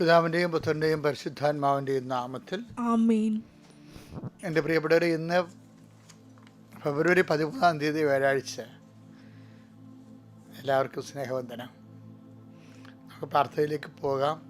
പിതാവിന്റെയും പുത്രന്റെയും പരിശുദ്ധാത്മാവിന്റെയും നാമത്തിൽ ആമേൻ. എന്റെ പ്രിയപ്പെട്ടവർ ഇന്ന് ഫെബ്രുവരി പതിമൂന്നാം തീയതി വ്യാഴാഴ്ച. എല്ലാവർക്കും സ്നേഹവന്ദനം. നമുക്ക് പ്രാർത്ഥനയിലേക്ക് പോകാം.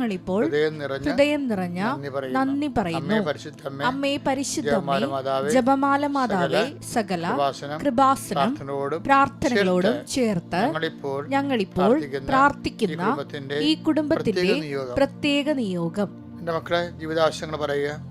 ഞങ്ങളിപ്പോൾ ഞങ്ങളിപ്പോൾ ഹൃദയം നിറഞ്ഞ നന്ദി പറയുന്നു. അമ്മേ പരിശുദ്ധ അമ്മേ പരിശുദ്ധമേ ജപമാല മാതാവേ, സകല കൃപാസനം പ്രാർത്ഥനകളോടും ചേർത്ത് ഞങ്ങളിപ്പോൾ പ്രാർത്ഥിക്കുന്ന ഈ കുടുംബത്തിന്റെ പ്രത്യേക നിയോഗം. പ്രത്യേക നിയോഗം. എന്റെ മക്കളെ ജീവിതാവശ്യങ്ങൾ പറയുക.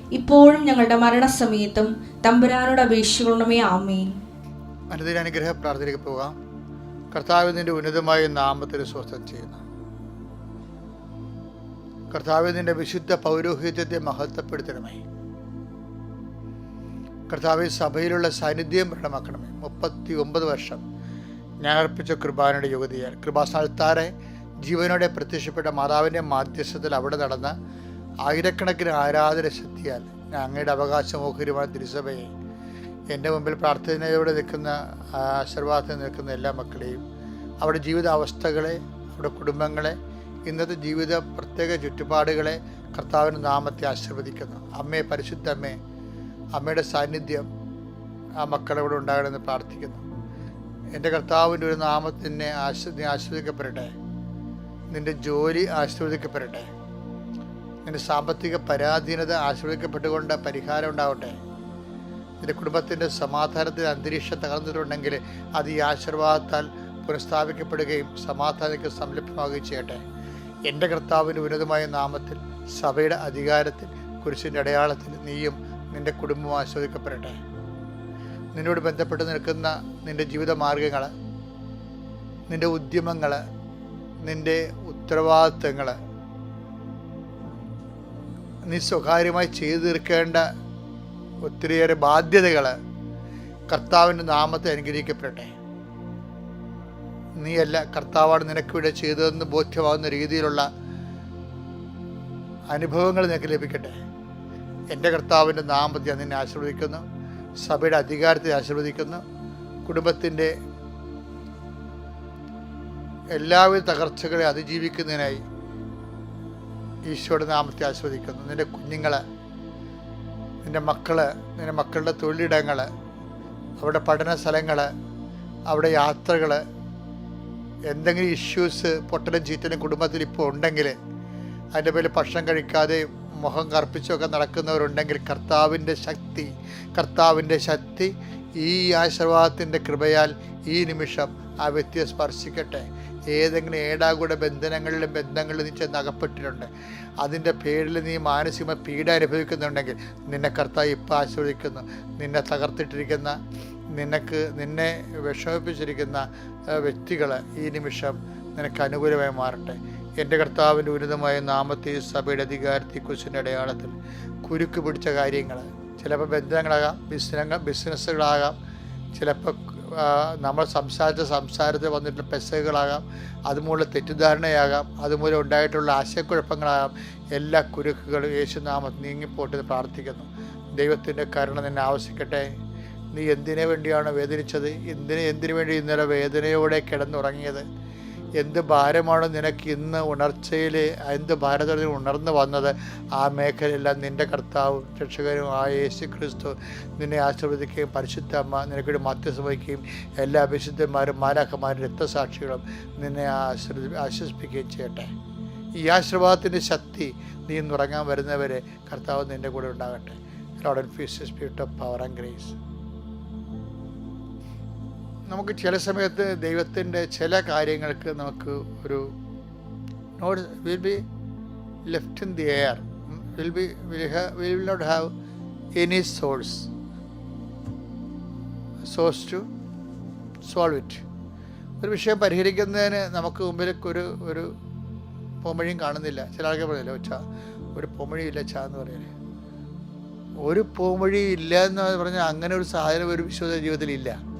ഇപ്പോഴും ഞങ്ങളുടെ മരണസമയത്തും തമ്പുരാനോട് അപേക്ഷിക്കണമേ ആമേൻ. അനുദിന അനുഗ്രഹ പ്രാർത്ഥനയ്ക്ക് പോകാം. കർത്താവിന്റെ ഉന്നതമായ നാമത്തിൽ സ്വസ്ഥം ചെയ്യുന്നു. കർത്താവിന്റെ വിശുദ്ധ പൗരോഹിത്യത്തെ മഹത്വപ്പെടുത്തണമേ. കർത്താവ് സഭയിലുള്ള സാന്നിധ്യം പ്രകടമാക്കണമേ. മുപ്പത്തി ഒമ്പത് വർഷം ഞാൻ അർപ്പിച്ച കൃപാനയുടെ യുവതിയാൽ കൃപാസ്ഥാനത്താറെ ജീവനോടെ പ്രത്യക്ഷപ്പെട്ട മാതാവിന്റെ മാധ്യസ്ഥത്തിൽ അവിടെ നടന്ന ആയിരക്കണക്കിന് ആരാധന ശക്തിയാൽ ഞാൻ അങ്ങയുടെ അവകാശമോഹരിമായ തിരുസഭയെ എന്റെ മുമ്പിൽ പ്രാർത്ഥനയോടെ നിൽക്കുന്ന ആശീർവാദത്തിൽ നിൽക്കുന്ന എല്ലാ മക്കളെയും അവരുടെ ജീവിതാവസ്ഥകളെ അവരുടെ കുടുംബങ്ങളെ ഇന്നത്തെ ജീവിത പ്രത്യേക ചുറ്റുപാടുകളെ കർത്താവിന്റെ നാമത്തെ ആശീർവദിക്കുന്നു. അമ്മയെ പരിശുദ്ധ അമ്മേ അമ്മയുടെ സാന്നിധ്യം ആ മക്കളോട് ഉണ്ടാകണമെന്ന് പ്രാർത്ഥിക്കുന്നു. എന്റെ കർത്താവിന്റെ ഒരു നാമത്തിനെ ആശ്ര ആശ്രദിക്കപ്പെടട്ടെ നിന്റെ ജോലി ആശീർവദിക്കപ്പെടട്ടെ. നിന്റെ സാമ്പത്തിക പരാധീനത ആശ്രയിക്കപ്പെട്ടുകൊണ്ട് പരിഹാരം ഉണ്ടാവട്ടെ. നിന്റെ കുടുംബത്തിന്റെ സമാധാനത്തിന് അന്തരീക്ഷം തകർന്നിട്ടുണ്ടെങ്കിൽ അത് ഈ ആശീർവാദത്താൽ പുനഃസ്ഥാപിക്കപ്പെടുകയും സമാധാനത്തിന് സംലഭ്യമാകുകയും ചെയ്യട്ടെ. എന്റെ കർത്താവിന്റെ ഉന്നതമായ നാമത്തിൽ സഭയുടെ അധികാരത്തിൽ കുരിശിന്റെ അടയാളത്തിൽ നീയും നിന്റെ കുടുംബവും ആസ്വദിക്കപ്പെടട്ടെ നിന്നോട് ബന്ധപ്പെട്ട് നിൽക്കുന്ന നിന്റെ ജീവിത മാർഗങ്ങൾ നിന്റെ ഉദ്യമങ്ങൾ നിന്റെ ഉത്തരവാദിത്തങ്ങൾ നീ സ്വകാര്യമായി ചെയ്തു തീർക്കേണ്ട ഒത്തിരിയേറെ ബാധ്യതകൾ കർത്താവിന്റെ നാമത്തെ അനുഗ്രഹിക്കപ്പെടട്ടെ. നീയല്ല കർത്താവാണ് നിനക്ക് ഇവിടെ ചെയ്തതെന്ന് ബോധ്യമാകുന്ന രീതിയിലുള്ള അനുഭവങ്ങൾ നിനക്ക് ലഭിക്കട്ടെ. എന്റെ കർത്താവിന്റെ നാമത്തെ ഞാൻ നിന്നെ ആശീർവദിക്കുന്നു. സഭയുടെ അധികാരത്തെ ആശീർവദിക്കുന്നു. കുടുംബത്തിന്റെ എല്ലാവിധ തകർച്ചകളെ അതിജീവിക്കുന്നതിനായി ഈശോയുടെ നാമത്തെ ആസ്വദിക്കുന്നു നിന്റെ കുഞ്ഞുങ്ങൾ നിന്റെ മക്കൾ നിന്റെ മക്കളുടെ തൊഴിലിടങ്ങൾ അവിടെ പഠന സ്ഥലങ്ങൾ അവിടെ യാത്രകൾ എന്തെങ്കിലും ഇഷ്യൂസ് പൊട്ടലും ചീറ്റലും കുടുംബത്തിൽ ഇപ്പോൾ ഉണ്ടെങ്കിൽ അതിന്റെ പേരിൽ ഭക്ഷണം കഴിക്കാതെ മുഖം കറുപ്പിച്ചൊക്കെ നടക്കുന്നവരുണ്ടെങ്കിൽ കർത്താവിന്റെ ശക്തി കർത്താവിന്റെ ശക്തി ഈ ആശീർവാദത്തിന്റെ കൃപയാൽ ഈ നിമിഷം ആ വ്യക്തിയെ സ്പർശിക്കട്ടെ. ഏതെങ്കിലും ഏടാകൂടെ ബന്ധനങ്ങളിലും ബന്ധങ്ങളിലും നീ ചെന്ന് അകപ്പെട്ടിട്ടുണ്ട്. അതിന്റെ പേരിൽ നീ മാനസിക പീഡ അനുഭവിക്കുന്നുണ്ടെങ്കിൽ നിന്നെ കർത്താവ് ഇപ്പം ആശ്രയിക്കുന്നു നിന്നെ തകർത്തിട്ടിരിക്കുന്ന നിനക്ക് നിന്നെ വിഷമിപ്പിച്ചിരിക്കുന്ന വ്യക്തികൾ ഈ നിമിഷം നിനക്ക് അനുകൂലമായി മാറട്ടെ. എന്റെ കർത്താവിന്റെ ഉന്നതമായ നാമത്തെ സഭയുടെ അധികാരത്തെ കുറിച്ചിന്റെ അടയാളത്തിൽ കുരുക്ക് പിടിച്ച കാര്യങ്ങൾ ചിലപ്പോൾ ബന്ധങ്ങളാകാം ബിസിനങ്ങൾ ബിസിനസ്സുകളാകാം. ചിലപ്പോൾ നമ്മൾ സംസാരിച്ച സംസാരത്തിൽ വന്നിട്ടുള്ള പെസകളാകാം അതുമൂലം തെറ്റിദ്ധാരണയാകാം അതുമൂലം ഉണ്ടായിട്ടുള്ള ആശയക്കുഴപ്പങ്ങളാകാം. എല്ലാ കുരുക്കുകളും യേശുനാമത്ത് നീങ്ങിപ്പോട്ടെന്ന് പ്രാർത്ഥിക്കുന്നു. ദൈവത്തിന്റെ കരുണ നിന്നെ ആവശ്യിക്കട്ടെ. നീ എന്തിനു വേണ്ടിയാണ് വേദനിച്ചത്? എന്തിന് എന്തിനു വേണ്ടി ഇന്നലെ വേദനയോടെ കിടന്നുറങ്ങിയത്? എന്ത് ഭാരമാണ് നിനക്ക് ഇന്ന് ഉണർച്ചയിൽ എന്ത് ഭാരതത്തിൽ ഉണർന്നു വന്നത്? ആ മേഖലയെല്ലാം നിന്റെ കർത്താവും രക്ഷകരും ആ യേശു ക്രിസ്തു നിന്നെ ആശീർവദിക്കുകയും പരിശുദ്ധ അമ്മ നിനക്കൊരു മധ്യസ്ഥ എല്ലാ വിശുദ്ധന്മാരും മാലാഖമാരും രക്തസാക്ഷികളും നിന്നെ ആശ്രദി ആശ്വസിപ്പിക്കുകയും ചെയ്യട്ടെ. ഈ ആശീർവാദത്തിന്റെ ശക്തി നീ ഇന്നുറങ്ങാൻ വരുന്നവരെ കർത്താവ് നിന്റെ കൂടെ ഉണ്ടാകട്ടെ. Lord fees spirit of power and grace നമുക്ക് ചില സമയത്ത് ദൈവത്തിന്റെ ചില കാര്യങ്ങൾക്ക് നമുക്ക് ഒരു not will be left in the air will be will will not have any source source to solve it ഒരു വിഷയം പരിഹരിക്കുന്നതിന് നമുക്ക് മുമ്പിൽ ഒരു ഒരു പോമഴിയും കാണുന്നില്ല. ചില ആൾക്കാർ പറഞ്ഞില്ല ഒച്ച ഒരു പോമഴിയില്ല ച എന്ന് പറയുന്നത്. ഒരു പൂമൊഴി ഇല്ല എന്ന് പറഞ്ഞാൽ അങ്ങനെ ഒരു സാഹചര്യം ഒരു വിശ്വാസ ജീവിതത്തിൽ ഇല്ല.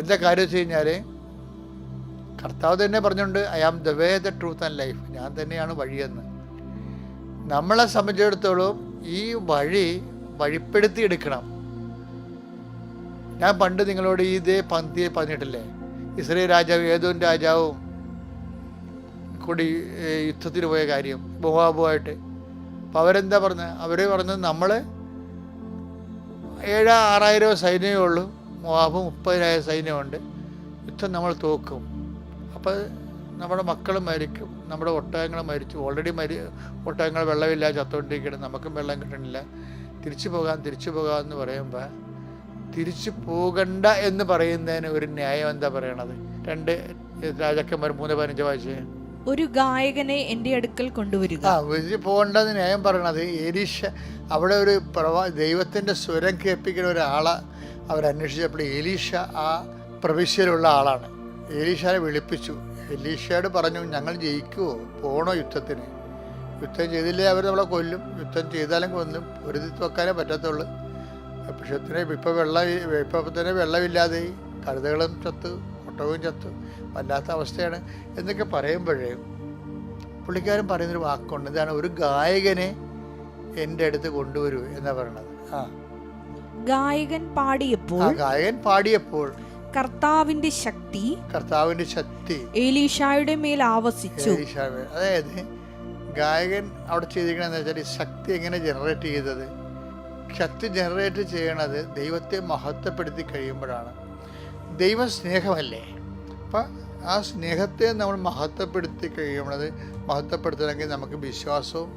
എന്താ കാര്യം വെച്ച് കഴിഞ്ഞാൽ കർത്താവ് തന്നെ പറഞ്ഞുകൊണ്ട് I am the way the truth and life ഞാൻ തന്നെയാണ് വഴിയെന്ന്. നമ്മളെ സംബന്ധിച്ചിടത്തോളം ഈ വഴി വഴിപ്പെടുത്തി എടുക്കണം. ഞാൻ പണ്ട് നിങ്ങളോട് ഈ ഇതേ പന്തിയെ പറഞ്ഞിട്ടില്ലേ? ഇസ്രയേൽ രാജാവ് ഏതോൻ രാജാവും കൂടി യുദ്ധത്തിന് പോയ കാര്യം ബോഹാബുവായിട്ട് അപ്പോൾ അവരെന്താ പറഞ്ഞത് അവർ പറഞ്ഞത് നമ്മൾ ഏഴ് ആറായിരം സൈന്യമേ ഉള്ളൂ. മോവാബ് മുപ്പതിനായിരം സൈന്യമുണ്ട്. യുദ്ധം നമ്മൾ തോക്കും. അപ്പോൾ നമ്മുടെ മക്കൾ മരിക്കും. നമ്മുടെ ഒട്ടകങ്ങൾ മരിച്ചു. ഓൾറെഡി മരി ഒട്ടകങ്ങൾ വെള്ളമില്ല ചത്തുകൊണ്ടിരിക്കണം നമുക്കും വെള്ളം കിട്ടണില്ല. തിരിച്ചു പോകാം തിരിച്ചു പോകാം എന്ന് പറയുമ്പോൾ തിരിച്ചു പോകണ്ട എന്ന് പറയുന്നതിന് ഒരു ന്യായം എന്താ പറയണത്? രണ്ട് രാജാക്കന്മാർ മൂന്ന് പതിനഞ്ച് വയസ്സ് ഒരു ഗായകനെ എന്റെ അടുക്കൽ കൊണ്ടുവരിക. ആ തിരിച്ചു പോകേണ്ടത് ന്യായം പറയണത് ഏരീഷ അവിടെ ഒരു പ്രവാ ദൈവത്തിന്റെ സ്വരം കേൾപ്പിക്കുന്ന ഒരാളെ അവരന്വേഷിച്ചപ്പോൾ ഏലീഷ ആ പ്രവിശ്യയിലുള്ള ആളാണ്. എലീഷാനെ വിളിപ്പിച്ചു. എലീഷയോട് പറഞ്ഞു ഞങ്ങൾ ജയിക്കുമോ പോണോ യുദ്ധത്തിന്? യുദ്ധം ചെയ്തില്ലേ അവർ നമ്മളെ കൊല്ലും. യുദ്ധം ചെയ്താലും കൊല്ലും പൊരുതി വെക്കാനേ പറ്റത്തുള്ളൂ. പക്ഷേ ഇപ്പോൾ വെള്ളം ഇപ്പം തന്നെ വെള്ളമില്ലാതെ കഴുതകളും ചത്തു ഒട്ടകവും ചത്തു. വല്ലാത്ത അവസ്ഥയാണ്. എന്നൊക്കെ പറയുമ്പോഴേ പുള്ളിക്കാരൻ പറയുന്നൊരു വാക്കുണ്ട്. ഇതാണ് ഒരു ഗായകനെ എന്റെ അടുത്ത് കൊണ്ടുവരൂ എന്നാണ് പറയണത് ആ. ഗായകൻ പാടിയപ്പോൾ ഗായകൻ പാടിയപ്പോൾ കർത്താവിന്റെ ശക്തി കർത്താവിന്റെ ശക്തി ഏലീഷായുടെ മേൽ ആവസിച്ചു. അതായത് ഗായകൻ അവിടെ ചെയ്തിരിക്കണെന്ന് വെച്ചാൽ ശക്തി എങ്ങനെ ജനറേറ്റ് ചെയ്തത്? ശക്തി ജനറേറ്റ് ചെയ്യണത് ദൈവത്തെ മഹത്വപ്പെടുത്തി കഴിയുമ്പോഴാണ്. ദൈവം സ്നേഹമല്ലേ? അപ്പം ആ സ്നേഹത്തെ നമ്മൾ മഹത്വപ്പെടുത്തി കഴിയുമ്പോൾ മഹത്വപ്പെടുത്തണമെങ്കിൽ നമുക്ക് വിശ്വാസവും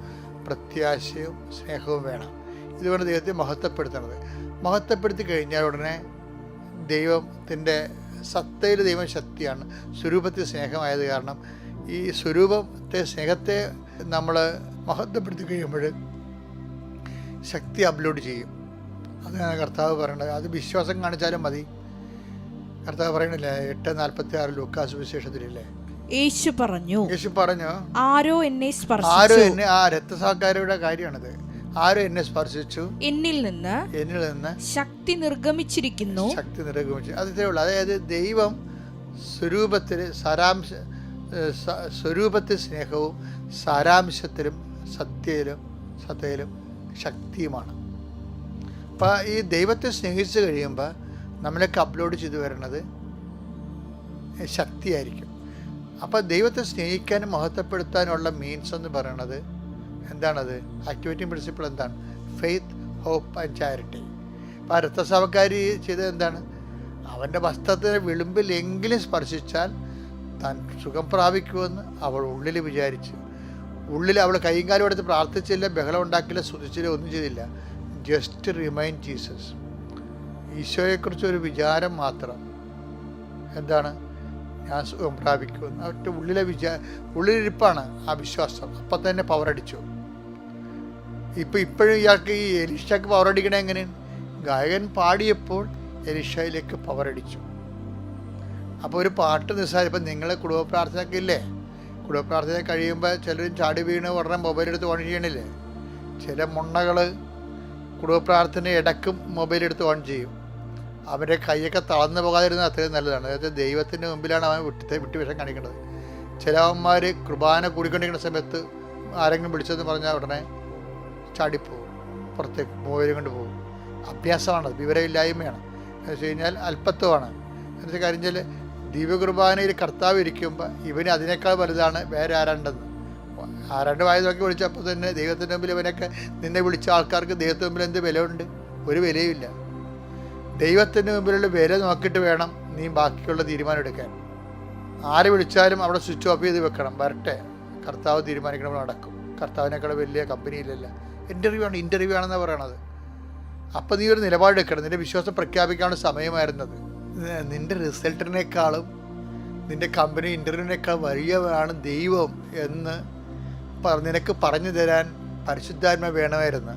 പ്രത്യാശയും സ്നേഹവും വേണം. ഇതുകൊണ്ട് ദൈവത്തെ മഹത്വപ്പെടുത്തണത്. മഹത്വപ്പെടുത്തി കഴിഞ്ഞാൽ ഉടനെ ദൈവത്തിന്റെ സത്തയിൽ ദൈവം ശക്തിയാണ്. സ്വരൂപത്തിൽ സ്നേഹമായത് കാരണം ഈ സ്വരൂപത്തെ സ്നേഹത്തെ നമ്മൾ മഹത്വപ്പെടുത്തി കഴിയുമ്പോൾ ശക്തി അപ്ലോഡ് ചെയ്യും. അതാണ് കർത്താവ് പറയേണ്ടത് അത് വിശ്വാസം കാണിച്ചാലും മതി. കർത്താവ് പറയണില്ലേ എട്ട് നാൽപ്പത്തി ആറ് ലൂക്കാസ് വിശേഷത്തിലില്ലേ യേശു പറഞ്ഞു യേശു പറഞ്ഞു ആരോ എന്നെ ആരോ എന്നെ ആ രക്തസാക്കാരുടെ കാര്യമാണിത്. ആരോ എന്നെ സ്പർശിച്ചു? എന്നിൽ നിന്ന് എന്നിൽ നിന്ന് ശക്തി നിർഗമിച്ചിരിക്കുന്നു. ശക്തി നിർഗമിച്ചു. അത് ഇത്രയേ ഉള്ളൂ. അതായത് ദൈവം സ്വരൂപത്തിൽ സാരാംശ സ്വരൂപത്തിൽ സ്നേഹവും സാരാംശത്തിലും സത്യയിലും സത്യയിലും ശക്തിയുമാണ്. അപ്പോൾ ഈ ദൈവത്തെ സ്നേഹിച്ചു കഴിയുമ്പോൾ നമ്മളൊക്കെ അപ്ലോഡ് ചെയ്തു വരുന്നത് ശക്തിയായിരിക്കും. അപ്പോൾ ദൈവത്തെ സ്നേഹിക്കാനും മഹത്വപ്പെടുത്താനുള്ള മീൻസ് എന്ന് പറയുന്നത് എന്താണത്? ആക്ടിവിറ്റി പ്രിൻസിപ്പിൾ എന്താണ്? ഫെയ്ത്ത് ഹോപ്പ് ആൻഡ് ചാരിറ്റി അപ്പോൾ ആ രക്തസഭക്കാരി ചെയ്തത് എന്താണ്? അവന്റെ വസ്ത്രത്തിന്റെ വിളിമ്പിലെങ്കിലും സ്പർശിച്ചാൽ താൻ സുഖം പ്രാപിക്കുമെന്ന് അവൾ ഉള്ളിൽ വിചാരിച്ചു. ഉള്ളിൽ അവൾ കൈയും കാലും എടുത്ത് പ്രാർത്ഥിച്ചില്ല ബഹളം ഉണ്ടാക്കില്ല സ്തുതിച്ചില്ല ഒന്നും ചെയ്തില്ല. ജസ്റ്റ് റിമൈൻഡ് ജീസസ് ഈശോയെക്കുറിച്ച് ഒരു വിചാരം മാത്രം. എന്താണ്? ഞാൻ സുഖം പ്രാപിക്കുമെന്ന്. അവരുടെ ഉള്ളിലെ വിചാ ഉള്ളിലിരിപ്പാണ് ആ വിശ്വാസം. അപ്പം തന്നെ പവറടിച്ചു ഇപ്പം ഇപ്പോഴും ഇയാൾക്ക് ഈ എലിഷയ്ക്ക് പവറടിക്കണേ എങ്ങനെയാണ് ഗായകൻ പാടിയപ്പോൾ എലിഷയിലേക്ക് പവറടിച്ചു അപ്പോൾ ഒരു പാട്ട് നിസ്സാരം നിങ്ങളെ കുടുംബ പ്രാർത്ഥനയൊക്കെ ഇല്ലേ കുടുംബ പ്രാർത്ഥന കഴിയുമ്പോൾ ചിലരും ചാടി വീണ് ഉടനെ മൊബൈലെടുത്ത് ഓൺ ചെയ്യണില്ലേ? ചില മുണ്ണകൾ കുടുംബ പ്രാർത്ഥന ഇടക്കും മൊബൈലെടുത്ത് ഓൺ ചെയ്യും. അവരുടെ കൈയൊക്കെ തളർന്നു പോകാതിരുന്നത് അത്രയും നല്ലതാണ്. അതായത് ദൈവത്തിന്റെ മുമ്പിലാണ് അവൻ വിട്ട് കാണിക്കേണ്ടത് ചില ചിലവന്മാർ കുർബാന കൂടിക്കൊണ്ടിരിക്കുന്ന സമയത്ത് ആരെങ്കിലും വിളിച്ചതെന്ന് പറഞ്ഞാൽ ഉടനെ ചാടിപ്പോവും പുറത്തേക്ക് മൊബൈൽ കൊണ്ട് പോകും. അഭ്യാസമാണ് വിവരമില്ലായ്മയാണ്. എന്ന് വെച്ച് കഴിഞ്ഞാൽ അല്പത്വമാണ്. എന്ന് വെച്ചാൽ കാര്യം വെച്ചാൽ ദിവ്യകുർബാനയിൽ കർത്താവ് ഇരിക്കുമ്പോൾ ഇവന് അതിനേക്കാൾ വലുതാണ് വേറെ ആരാണ്ടെന്ന് ആരാണ്ട് വായ നോക്കി വിളിച്ചപ്പോൾ തന്നെ ദൈവത്തിന്റെ മുമ്പിൽ ഇവനൊക്കെ നിന്നെ വിളിച്ച ആൾക്കാർക്ക് ദൈവത്തിന്റെ മുമ്പിൽ എന്ത് വിലയുണ്ട്? ഒരു വിലയുമില്ല. ദൈവത്തിന്റെ മുമ്പിലുള്ള വില നോക്കിയിട്ട് വേണം നീ ബാക്കിയുള്ള തീരുമാനം എടുക്കാൻ. ആര് വിളിച്ചാലും അവിടെ സ്വിച്ച് ഓഫ് ചെയ്ത് വെക്കണം. വരട്ടെ. കർത്താവ് തീരുമാനിക്കണം നടക്കും. കർത്താവിനേക്കാൾ വലിയ കമ്പനിയിലല്ല ഇന്റർവ്യൂ ആണ് ഇന്റർവ്യൂ ആണെന്നാണ് പറയണത്. അപ്പം നീ ഒരു നിലപാടെടുക്കണം നിന്റെ വിശ്വാസം പ്രഖ്യാപിക്കാനുള്ള സമയമായിരുന്നത്. നിന്റെ റിസൾട്ടിനേക്കാളും നിന്റെ കമ്പനി ഇന്റർവ്യൂവിനേക്കാൾ വലിയവരാണ് ദൈവം എന്ന് നിനക്ക് പറഞ്ഞു തരാൻ പരിശുദ്ധാത്മ വേണമായിരുന്നു.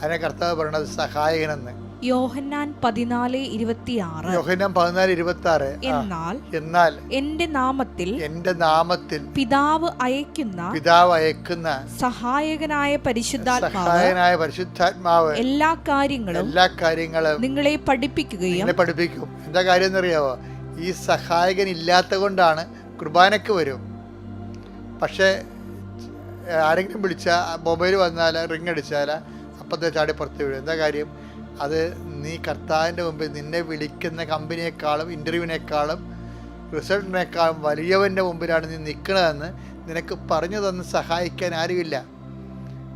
അതിനെ കർത്താവ് പറയണത് സഹായകനെന്ന്. യോഹന്നാൻ പതിനാല് ഇരുപത്തിയാറ്. യോഹന്നാൻ പതിനാല് ഇരുപത്തി ആറ് എന്നാൽ എന്നാൽ എന്റെ നാമത്തിൽ എന്റെ നാമത്തിൽ പിതാവ് അയക്കുന്ന പിതാവ് അയക്കുന്ന സഹായകനായ പരിശുദ്ധാത്മാവനായ പരിശുദ്ധാത്മാവ് എല്ലാ കാര്യങ്ങളും എല്ലാ കാര്യങ്ങളും നിങ്ങളെ പഠിപ്പിക്കുകയും പഠിപ്പിക്കും. എന്താ കാര്യം എന്നറിയാവോ? ഈ സഹായകൻ ഇല്ലാത്ത കൊണ്ടാണ് കുർബാനക്ക് വരും. പക്ഷേ ആരെങ്കിലും വിളിച്ചാൽ മൊബൈൽ വന്നാൽ റിങ് അടിച്ചാൽ അപ്പത്തെ ചാടി പുറത്ത് വീഴും. എന്താ കാര്യം? അത് നീ കർത്താവിന്റെ മുമ്പിൽ നിന്നെ വിളിക്കുന്ന കമ്പനിയെക്കാളും ഇന്റർവ്യൂവിനേക്കാളും റിസൾട്ടിനേക്കാളും വലിയവന്റെ മുമ്പിലാണ് നീ നിൽക്കണതെന്ന് നിനക്ക് പറഞ്ഞു തന്ന് സഹായിക്കാൻ ആരുമില്ല.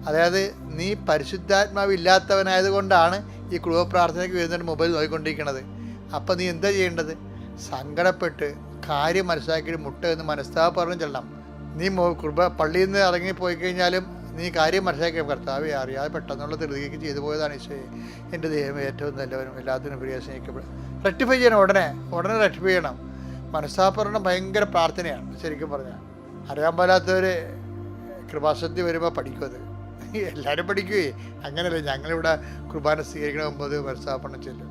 അതായത് നീ പരിശുദ്ധാത്മാവ് ഇല്ലാത്തവനായതുകൊണ്ടാണ് ഈ കുടുംബ പ്രാർത്ഥനയ്ക്ക് വരുന്നതിന്റെ മൊബൈൽ നോക്കിക്കൊണ്ടിരിക്കുന്നത് അപ്പോൾ നീ എന്താ ചെയ്യേണ്ടത്? സങ്കടപ്പെട്ട് കാര്യം മനസ്സിലാക്കിയിട്ട് മുട്ട എന്ന് പറഞ്ഞു ചെല്ലണം. നീ കുടുംബ പള്ളിയിൽ നിന്ന് ഇറങ്ങി പോയി കഴിഞ്ഞാലും നീ കാര്യം മനസ്സിലാക്കിയ കർത്താവെ അറിയാതെ പെട്ടെന്നുള്ള ധൃതിക്ക് ചെയ്തു പോയതാണ് ഈശോയെ. എന്റെ ദൈവം ഏറ്റവും നല്ലവനും എല്ലാത്തിനും പ്രിയ സ്നേഹിക്കപ്പെടും റെക്ടിഫൈ ചെയ്യണം ഉടനെ. ഉടനെ റെക്ടിഫൈ ചെയ്യണം. മനസ്സാപ്പറണം ഭയങ്കര പ്രാർത്ഥനയാണ് ശരിക്കും പറഞ്ഞാൽ. അറിയാൻ പാലാത്തവർ കൃപാസക്തി വരുമ്പോൾ പഠിക്കും അത്. എല്ലാവരും പഠിക്കുകയേ അങ്ങനെയല്ല ഞങ്ങളിവിടെ കുർബാന സ്വീകരിക്കണ മുമ്പ് മനസ്സാപ്പണം ചെല്ലും.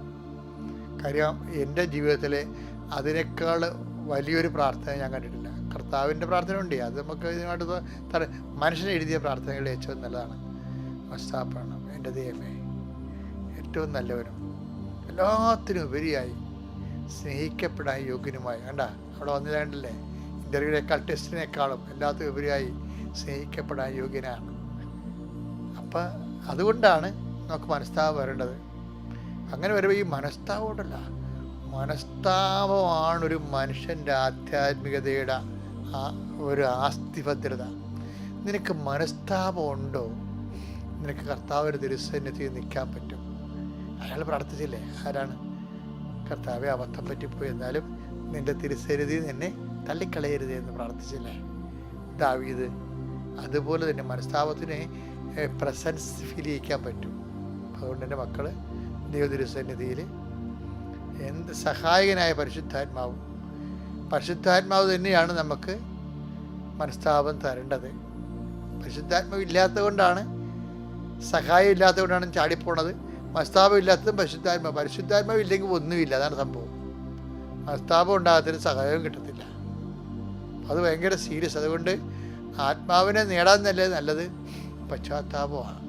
കാര്യം എന്റെ ജീവിതത്തിൽ അതിനേക്കാൾ വലിയൊരു പ്രാർത്ഥന ഞാൻ കണ്ടിട്ടില്ല. കർത്താവിന്റെ പ്രാർത്ഥന ഉണ്ട് അത് നമുക്ക് ഇതിനായിട്ട് തര മനുഷ്യൻ എഴുതിയ പ്രാർത്ഥനകളിൽ ഏറ്റവും നല്ലതാണ്. മനസ്താപണം എന്റെ ദൈവമേ ഏറ്റവും നല്ലവരും എല്ലാത്തിനും ഉപരിയായി സ്നേഹിക്കപ്പെടാൻ യോഗ്യനുമായി. കണ്ട അവിടെ വന്നില്ല കണ്ടില്ലേ ടെസ്റ്റിനേക്കാളും എല്ലാത്തിനും ഉപരിയായി സ്നേഹിക്കപ്പെടാൻ യോഗ്യനാണ്. അപ്പം അതുകൊണ്ടാണ് നമുക്ക് മനസ്താപം വരേണ്ടത്. അങ്ങനെ വരുമ്പോൾ ഈ മനസ്താവോടല്ല മനസ്താപമാണ് ഒരു മനുഷ്യന്റെ ആധ്യാത്മികതയുടെ ഒരു ആസ്തിഭദ്രത. നിനക്ക് മനസ്താപം ഉണ്ടോ നിനക്ക് ഒരു തിരുസന്നിധിയിൽ നിൽക്കാൻ പറ്റും. അയാൾ പ്രാർത്ഥിച്ചില്ലേ? ആരാണ്? കർത്താവെ അബദ്ധം പറ്റിപ്പോയി. എന്നാലും നിന്റെ തിരുസന്നിധി നിന്നെ തള്ളിക്കളയരുത് എന്ന് പ്രാർത്ഥിച്ചില്ലേ? ദാവീദ് അതുപോലെ തന്നെ മനസ്താപത്തിന് പ്രസൻസ് ഫീൽ ചെയ്യിക്കാൻ പറ്റും. അതുകൊണ്ട് എന്റെ മക്കൾ ദൈവ തിരുസന്നിധിയിൽ എന്ത് സഹായകനായ പരിശുദ്ധാത്മാവും പരിശുദ്ധാത്മാവ് തന്നെയാണ് നമുക്ക് മനസ്താപം തരേണ്ടത്. പരിശുദ്ധാത്മാവ് ഇല്ലാത്തത് കൊണ്ടാണ് സഹായം ഇല്ലാത്തത് കൊണ്ടാണ് ചാടിപ്പോണത്. മനസ്താപം ഇല്ലാത്തതും പരിശുദ്ധാത്മാവ് പരിശുദ്ധാത്മാവ് ഇല്ലെങ്കിൽ ഒന്നുമില്ല. അതാണ് സംഭവം. മനസ്താപം ഉണ്ടാകത്തിന് സഹായവും കിട്ടത്തില്ല. അത് ഭയങ്കര സീരിയസ്. അതുകൊണ്ട് ആത്മാവിനെ നേടാൻ നല്ലത് നല്ലത് പശ്ചാത്താപമാണ്.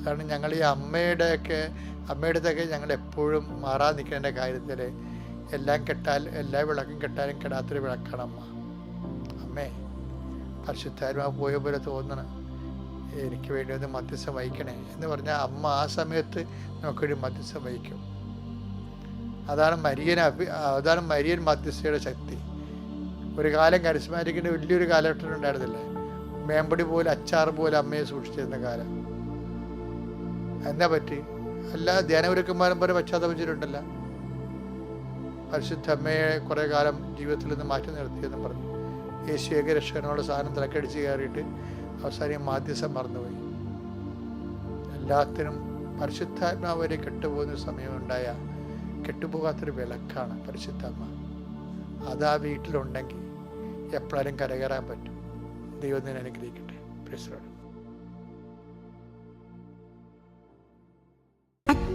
അതാണ് ഞങ്ങൾ ഈ അമ്മയുടെയൊക്കെ അമ്മയുടെ അടുത്തൊക്കെ ഞങ്ങൾ എപ്പോഴും മാറാൻ നിൽക്കേണ്ട കാര്യത്തിൽ എല്ലാം കെട്ടാൽ എല്ലാ വിളക്കും കെട്ടാലും കെടാത്തൊരു വിളക്കാണ് അമ്മ. അമ്മേ പരിശുദ്ധാത്മാവ് പോയ പോലെ തോന്നണം. എനിക്ക് വേണ്ടി ഒന്ന് മധ്യസ്ഥം വഹിക്കണേ എന്ന് പറഞ്ഞാൽ അമ്മ ആ സമയത്ത് നമുക്കൊരു മധ്യസ്ഥം വഹിക്കും. അതാണ് മരിയൻ അഭി അതാണ് മരിയൻ മധ്യസ്ഥയുടെ ശക്തി. ഒരു കാലം കരിസ്മാരിക്കിന്റെ വലിയൊരു കാലഘട്ടം ഉണ്ടായിരുന്നില്ലേ. മേമ്പടി പോലെ അച്ചാർ പോലെ അമ്മയെ സൂക്ഷിച്ചിരുന്ന കാലം. എന്നാ പറ്റി? എല്ലാ ധ്യാനഗുരുക്കന്മാരും പോലെ പശ്ചാത്തപിച്ചിട്ടുണ്ടല്ലോ പരിശുദ്ധ അമ്മയെ കുറേ കാലം ജീവിതത്തിൽ നിന്ന് മാറ്റി നിർത്തിയെന്ന് പറഞ്ഞു. യേശു ഏകരക്ഷകനോട് സാധനം തിരക്കടിച്ച് കയറിയിട്ട് അവസാനം മാധ്യസം മറന്നുപോയി. എല്ലാത്തിനും പരിശുദ്ധാത്മാവ് വരെ കെട്ടുപോകുന്ന സമയമുണ്ടായ കെട്ടുപോകാത്തൊരു വിളക്കാണ് പരിശുദ്ധാത്മ അത് വീട്ടിലുണ്ടെങ്കിൽ എപ്പോഴും കരകയറാൻ പറ്റും. ദൈവം തന്നെ അനുഗ്രഹിക്കട്ടെ. പ്രശ്നം